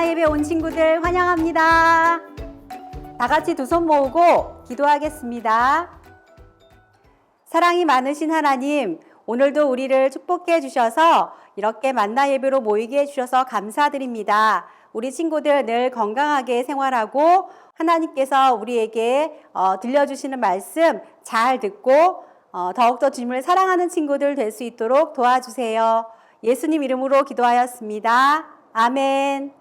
만나 예배 온 친구들 환영합니다. 다 같이 두 손 모으고 기도하겠습니다. 사랑이 많으신 하나님, 오늘도 우리를 축복해 주셔서 이렇게 만나 예배로 모이게 해 주셔서 감사드립니다. 우리 친구들 늘 건강하게 생활하고 하나님께서 우리에게 어, 들려주시는 말씀 잘 듣고 어, 더욱더 주님을 사랑하는 친구들 될 수 있도록 도와주세요. 예수님 이름으로 기도하였습니다. 아멘.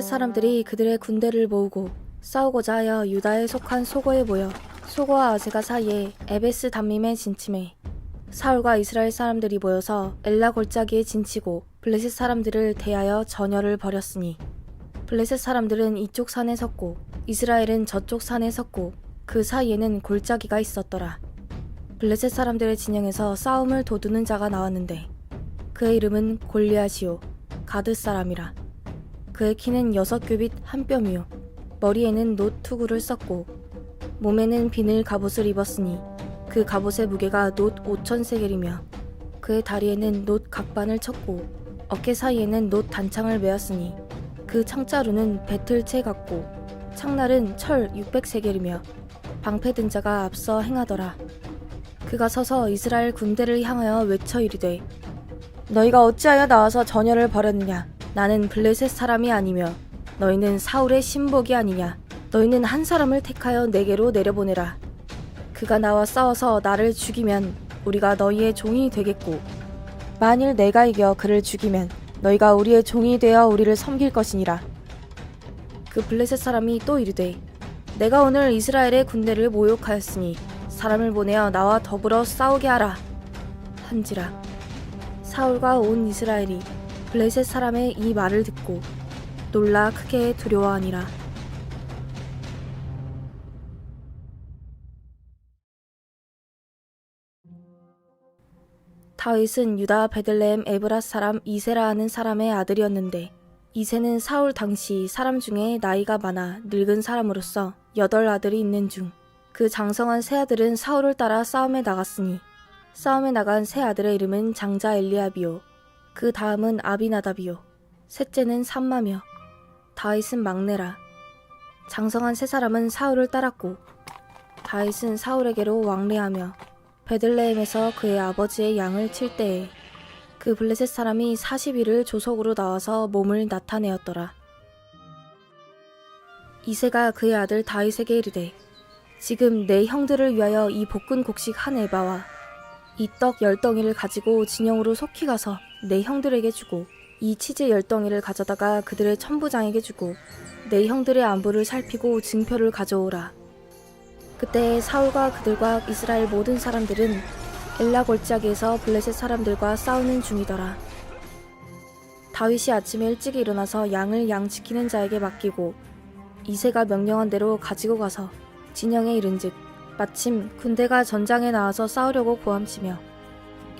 블레셋 사람들이 그들의 군대를 모으고 싸우고자 하여 유다에 속한 소고에 모여 소고와 아세가 사이에 에베스 담밈에 진침해 사울과 이스라엘 사람들이 모여서 엘라 골짜기에 진치고 블레셋 사람들을 대하여 전열을 벌였으니 블레셋 사람들은 이쪽 산에 섰고 이스라엘은 저쪽 산에 섰고 그 사이에는 골짜기가 있었더라. 블레셋 사람들의 진영에서 싸움을 도두는 자가 나왔는데 그의 이름은 골리앗이요 가드 사람이라. 그의 키는 여섯 규빗 한 뼘이요 머리에는 놋 투구를 썼고 몸에는 비늘 갑옷을 입었으니 그 갑옷의 무게가 놋 오천 세겔이며 그의 다리에는 놋 각반을 쳤고 어깨 사이에는 놋 단창을 메었으니 그 창자루는 배틀채 같고 창날은 철 600세겔이며 방패 든 자가 앞서 행하더라. 그가 서서 이스라엘 군대를 향하여 외쳐 이르되 너희가 어찌하여 나와서 전열을 벌였느냐 나는 블레셋 사람이 아니며 너희는 사울의 신복이 아니냐. 너희는 한 사람을 택하여 내게로 내려보내라. 그가 나와 싸워서 나를 죽이면 우리가 너희의 종이 되겠고 만일 내가 이겨 그를 죽이면 너희가 우리의 종이 되어 우리를 섬길 것이니라. 그 블레셋 사람이 또 이르되 내가 오늘 이스라엘의 군대를 모욕하였으니 사람을 보내어 나와 더불어 싸우게 하라. 한지라. 사울과 온 이스라엘이 블레셋 사람의 이 말을 듣고 놀라 크게 두려워하니라. 다윗은 유다 베들레헴 에브라 사람 이세라 하는 사람의 아들이었는데 이세는 사울 당시 사람 중에 나이가 많아 늙은 사람으로서 여덟 아들이 있는 중 그 장성한 세 아들은 사울을 따라 싸움에 나갔으니 싸움에 나간 세 아들의 이름은 장자 엘리압이요 그 다음은 아비나답이요 셋째는 삼마며 다윗은 막내라 장성한 세 사람은 사울을 따랐고 다윗은 사울에게로 왕래하며 베들레헴에서 그의 아버지의 양을 칠 때에 그 블레셋 사람이 40일을 조속으로 나와서 몸을 나타내었더라. 이세가 그의 아들 다윗에게 이르되 지금 내 형들을 위하여 이 볶은 곡식 한 에바와 이 떡 열 덩이를 가지고 진영으로 속히 가서 내 형들에게 주고 이 치즈 열덩이를 가져다가 그들의 천부장에게 주고 내 형들의 안부를 살피고 증표를 가져오라. 그때 사울과 그들과 이스라엘 모든 사람들은 엘라 골짜기에서 블레셋 사람들과 싸우는 중이더라. 다윗이 아침에 일찍 일어나서 양을 양 지키는 자에게 맡기고 이세가 명령한 대로 가지고 가서 진영에 이른즉 마침 군대가 전장에 나와서 싸우려고 고함치며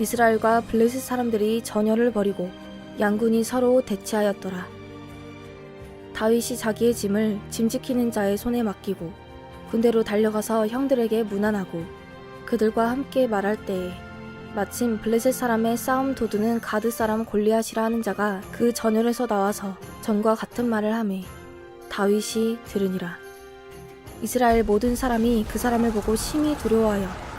이스라엘과 블레셋 사람들이 전열을 벌이고 양군이 서로 대치하였더라. 다윗이 자기의 짐을 짐 지키는 자의 손에 맡기고 군대로 달려가서 형들에게 문안하고 그들과 함께 말할 때에 마침 블레셋 사람의 싸움 도두는 가드 사람 골리앗이라 하는 자가 그 전열에서 나와서 전과 같은 말을 하매 다윗이 들으니라 이스라엘 모든 사람이 그 사람을 보고 심히 두려워하여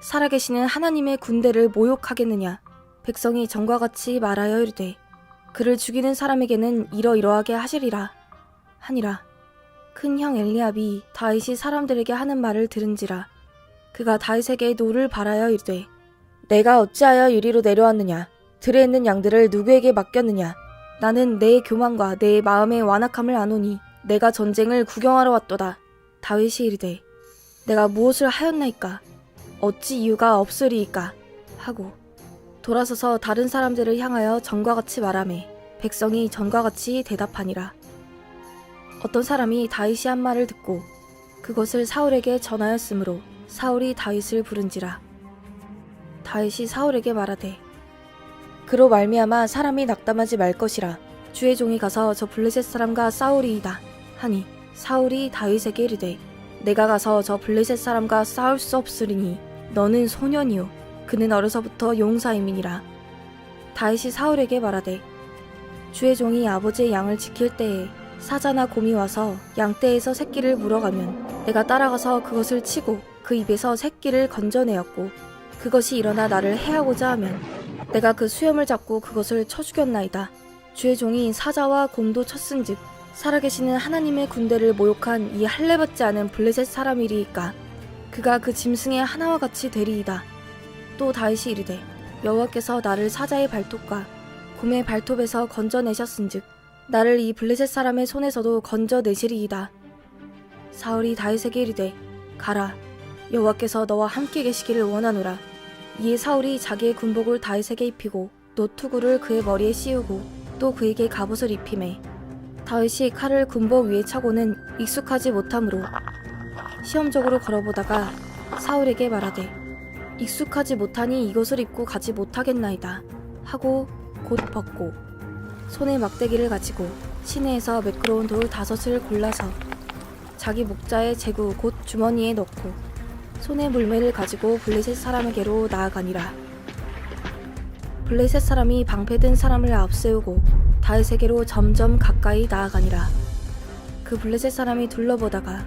살아계시는 하나님의 군대를 모욕하겠느냐? 백성이 전과 같이 말하여 이르되 그를 죽이는 사람에게는 이러이러하게 하시리라. 하니라. 큰 형 엘리압이 다윗이 사람들에게 하는 말을 들은지라. 그가 다윗에게 노를 바라여 이르되 내가 어찌하여 유리로 내려왔느냐? 들에 있는 양들을 누구에게 맡겼느냐? 나는 내 교만과 내 마음의 완악함을 아노니 내가 전쟁을 구경하러 왔도다. 다윗이 이르되 내가 무엇을 하였나이까 어찌 이유가 없으리이까? 하고 돌아서서 다른 사람들을 향하여 전과 같이 말하매 백성이 전과 같이 대답하니라. 어떤 사람이 다윗이 한 말을 듣고 그것을 사울에게 전하였으므로 사울이 다윗을 부른지라. 다윗이 사울에게 말하되 그로 말미암아 사람이 낙담하지 말 것이라. 주의 종이 가서 저 블레셋 사람과 싸우리이다. 하니 사울이 다윗에게 이르되 내가 가서 저 블레셋 사람과 싸울 수 없으리니 너는 소년이요 그는 어려서부터 용사임이니라. 다윗이 사울에게 말하되 주의 종이 아버지의 양을 지킬 때에 사자나 곰이 와서 양떼에서 새끼를 물어가면 내가 따라가서 그것을 치고 그 입에서 새끼를 건져내었고 그것이 일어나 나를 해하고자 하면 내가 그 수염을 잡고 그것을 쳐 죽였나이다. 주의 종이 사자와 곰도 쳤은즉 살아계시는 하나님의 군대를 모욕한 이 할례받지 않은 블레셋 사람이리이까 그가 그 짐승의 하나와 같이 되리이다. 또 다윗이 이르되 여호와께서 나를 사자의 발톱과 곰의 발톱에서 건져내셨은즉 나를 이 블레셋 사람의 손에서도 건져내시리이다. 사울이 다윗에게 이르되 가라 여호와께서 너와 함께 계시기를 원하노라. 이에 사울이 자기의 군복을 다윗에게 입히고 노투구를 그의 머리에 씌우고 또 그에게 갑옷을 입히매 다윗이 칼을 군복 위에 차고는 익숙하지 못하므로 시험적으로 걸어보다가 사울에게 말하되 익숙하지 못하니 이것을 입고 가지 못하겠나이다 하고 곧 벗고 손에 막대기를 가지고 시내에서 매끄러운 돌 다섯을 골라서 자기 목자의 제구 곧 주머니에 넣고 손에 물매를 가지고 블레셋 사람에게로 나아가니라. 블레셋 사람이 방패든 사람을 앞세우고 다윗에게로 점점 가까이 나아가니라. 그 블레셋 사람이 둘러보다가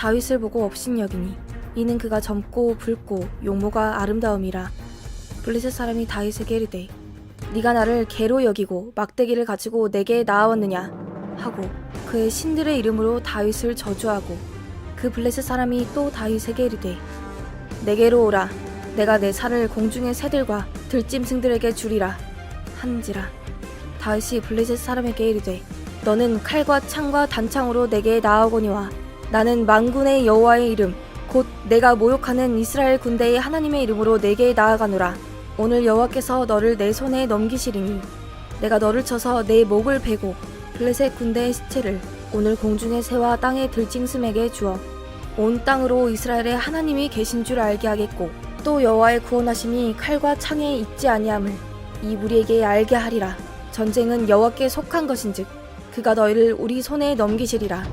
다윗을 보고 업신여기니 이는 그가 젊고 붉고 용모가 아름다움이라. 블레셋 사람이 다윗에게 이르되 네가 나를 개로 여기고 막대기를 가지고 내게 나아왔느냐? 하고 그의 신들의 이름으로 다윗을 저주하고 그 블레셋 사람이 또 다윗에게 이르되 내게로 오라. 내가 내 살을 공중의 새들과 들짐승들에게 주리라. 한지라. 다윗이 블레셋 사람에게 이르되 너는 칼과 창과 단창으로 내게 나아오거니와 나는 만군의 여호와의 이름 곧 내가 모욕하는 이스라엘 군대의 하나님의 이름으로 내게 나아가노라. 오늘 여호와께서 너를 내 손에 넘기시리니 내가 너를 쳐서 내 목을 베고 블레셋 군대의 시체를 오늘 공중의 새와 땅의 들짐승에게 주어 온 땅으로 이스라엘의 하나님이 계신 줄 알게 하겠고 또 여호와의 구원하심이 칼과 창에 있지 아니함을 이 무리에게 알게 하리라. 전쟁은 여호와께 속한 것인즉 그가 너희를 우리 손에 넘기시리라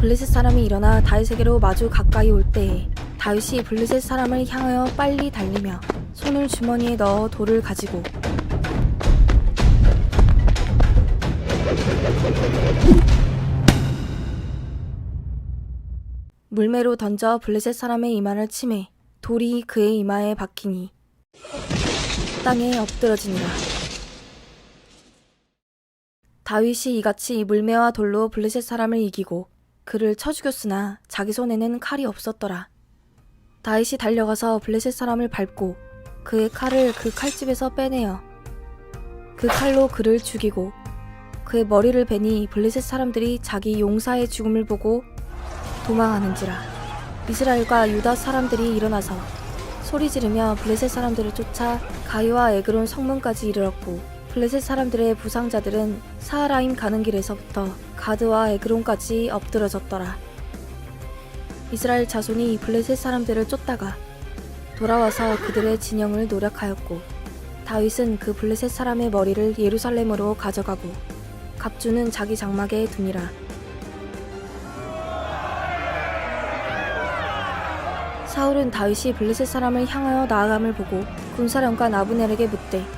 블레셋 사람이 일어나 다윗에게로 마주 가까이 올 때에 다윗이 블레셋 사람을 향하여 빨리 달리며 손을 주머니에 넣어 돌을 가지고 물매로 던져 블레셋 사람의 이마를 치매 돌이 그의 이마에 박히니 땅에 엎드러지니라. 다윗이 이같이 물매와 돌로 블레셋 사람을 이기고 그를 쳐 죽였으나 자기 손에는 칼이 없었더라. 다윗이 달려가서 블레셋 사람을 밟고 그의 칼을 그 칼집에서 빼내어 그 칼로 그를 죽이고 그의 머리를 베니 블레셋 사람들이 자기 용사의 죽음을 보고 도망하는지라 이스라엘과 유다 사람들이 일어나서 소리 지르며 블레셋 사람들을 쫓아 가이와 에그론 성문까지 이르렀고 블레셋 사람들의 부상자들은 사하라임 가는 길에서부터 가드와 에그론까지 엎드러졌더라. 이스라엘 자손이 블레셋 사람들을 쫓다가 돌아와서 그들의 진영을 노력하였고 다윗은 그 블레셋 사람의 머리를 예루살렘으로 가져가고 갑주는 자기 장막에 두니라. 사울은 다윗이 블레셋 사람을 향하여 나아감을 보고 군사령관 아브넬에게 묻되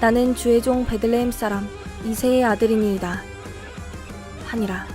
나는 주의 종 베들레헴 사람 이세의 아들이니이다. 하니라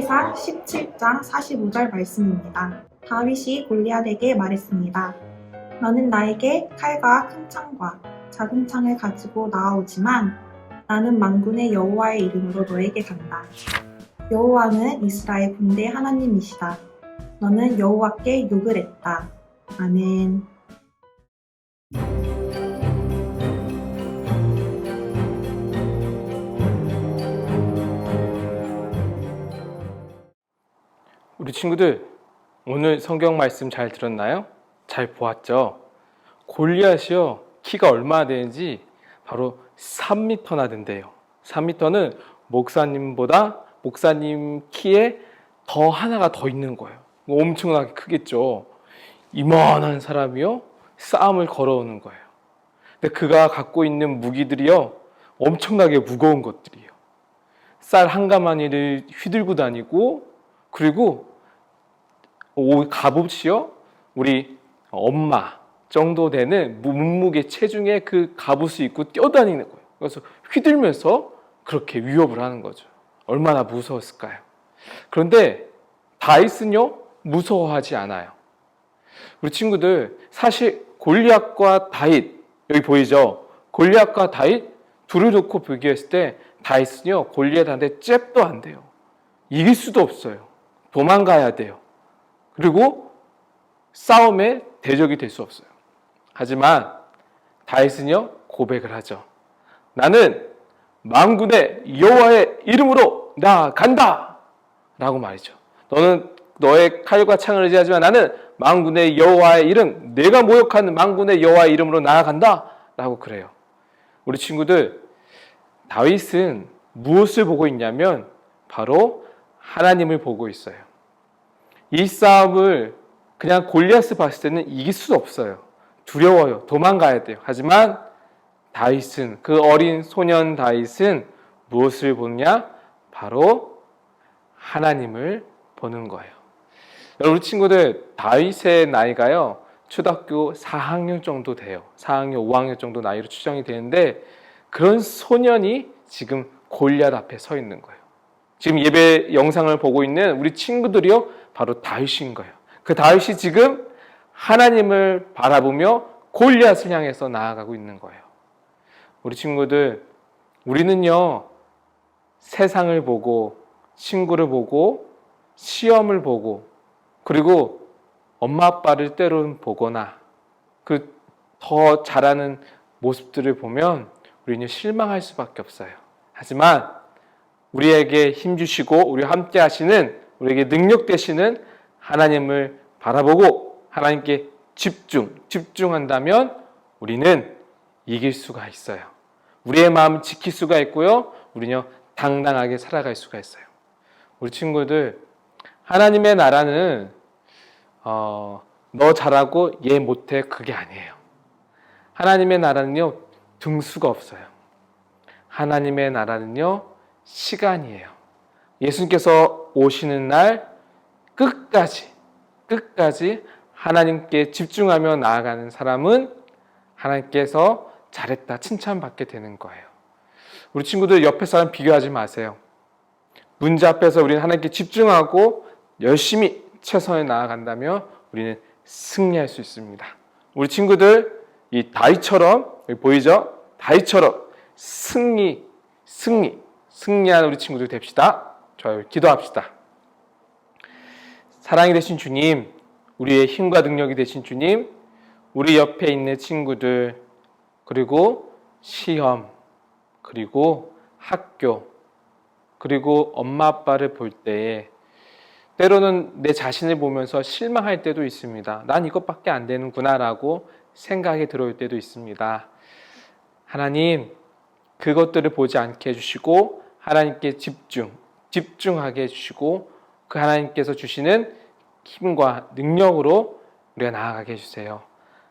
사무엘상 17장 45절 말씀입니다. 다윗이 골리앗에게 말했습니다. 너는 나에게 칼과 큰 창과 작은 창을 가지고 나아오지만 나는 만군의 여호와의 이름으로 너에게 간다. 여호와는 이스라엘 군대 하나님이시다. 너는 여호와께 욕을 했다. 아멘. 우리 친구들 오늘 성경 말씀 잘 들었나요? 잘 보았죠? 골리앗이요 키가 얼마나 되는지 바로 3m나 된대요. 3m는 목사님보다 목사님 키에 더 하나가 더 있는 거예요. 엄청나게 크겠죠. 이만한 사람이요 싸움을 걸어오는 거예요. 근데 그가 갖고 있는 무기들이요 엄청나게 무거운 것들이에요. 쌀 한 가마니를 휘들고 다니고 그리고 오 갑옷이요 우리 엄마 정도 되는 몸무게 체중의 그 갑옷을 입고 뛰어다니는 거예요. 그래서 휘들면서 그렇게 위협을 하는 거죠. 얼마나 무서웠을까요? 그런데 다윗은요 무서워하지 않아요. 우리 친구들 사실 골리앗과 다윗 여기 보이죠? 골리앗과 다윗 둘을 놓고 비교했을 때 다윗은요 골리앗한테 잽도 안 돼요. 이길 수도 없어요. 도망가야 돼요. 그리고 싸움의 대적이 될 수 없어요. 하지만 다윗은요 고백을 하죠. 나는 만군의 여호와의 이름으로 나간다. 라고 말이죠. 너는 너의 칼과 창을 의지하지만 나는 만군의 여호와의 이름, 내가 모욕하는 만군의 여호와의 이름으로 나아간다. 라고 그래요. 우리 친구들, 다윗은 무엇을 보고 있냐면 바로 하나님을 보고 있어요. 이 싸움을 그냥 골리앗을 봤을 때는 이길 수 없어요. 두려워요. 도망가야 돼요. 하지만 다윗은 그 어린 소년 다윗은 무엇을 보느냐? 바로 하나님을 보는 거예요. 우리 친구들 다윗의 나이가요. 초등학교 4학년 정도 돼요. 4학년, 5학년 정도 나이로 추정이 되는데 그런 소년이 지금 골리앗 앞에 서 있는 거예요. 지금 예배 영상을 보고 있는 우리 친구들이요. 바로 다윗인 거예요. 그 다윗이 지금 하나님을 바라보며 골리앗을 향해서 나아가고 있는 거예요. 우리 친구들, 우리는요, 세상을 보고, 친구를 보고, 시험을 보고, 그리고 엄마 아빠를 때로는 보거나, 그 더 잘하는 모습들을 보면 우리는 실망할 수밖에 없어요. 하지만 우리에게 힘 주시고, 우리 함께 하시는, 우리에게 능력 되시는 하나님을 바라보고 하나님께 집중, 집중한다면 우리는 이길 수가 있어요. 우리의 마음 지킬 수가 있고요. 우리는 당당하게 살아갈 수가 있어요. 우리 친구들, 하나님의 나라는 어, 너 잘하고 얘 못해 그게 아니에요. 하나님의 나라는요 등수가 없어요. 하나님의 나라는요 시간이에요. 예수님께서 오시는 날 끝까지 끝까지 하나님께 집중하며 나아가는 사람은 하나님께서 잘했다 칭찬받게 되는 거예요. 우리 친구들 옆에 사람 비교하지 마세요. 문제 앞에서 우리는 하나님께 집중하고 열심히 최선을 나아간다면 우리는 승리할 수 있습니다. 우리 친구들 이 다이처럼 보이죠? 다이처럼 승리, 승리, 승리하는 우리 친구들 됩시다. 좋아요. 기도합시다. 사랑이 되신 주님, 우리의 힘과 능력이 되신 주님, 우리 옆에 있는 친구들, 그리고 시험, 그리고 학교, 그리고 엄마 아빠를 볼 때에 때로는 내 자신을 보면서 실망할 때도 있습니다. 난 이것밖에 안 되는구나라고 생각이 들어올 때도 있습니다. 하나님, 그것들을 보지 않게 해주시고, 하나님께 집중, 집중하게 해주시고, 그 하나님께서 주시는 힘과 능력으로 우리가 나아가게 해주세요.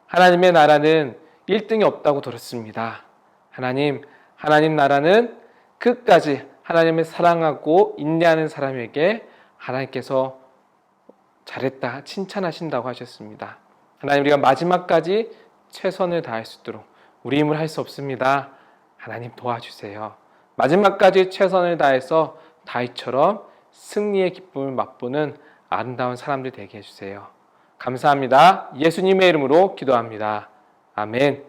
하나님의 나라는 1등이 없다고 들었습니다. 하나님, 하나님 나라는 끝까지 하나님을 사랑하고 인내하는 사람에게 하나님께서 잘했다 칭찬하신다고 하셨습니다. 하나님 우리가 마지막까지 최선을 다할 수 있도록 우리 힘을 할 수 없습니다. 하나님 도와주세요. 마지막까지 최선을 다해서 다윗처럼 승리의 기쁨을 맛보는 아름다운 사람들 되게 해주세요. 감사합니다. 예수님의 이름으로 기도합니다. 아멘.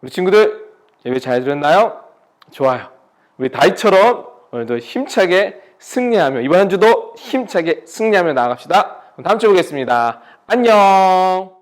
우리 친구들 예배 잘 들었나요? 좋아요. 우리 다이처럼 오늘도 힘차게 승리하며 이번 한 주도 힘차게 승리하며 나아갑시다. 다음 주에 보겠습니다. 안녕.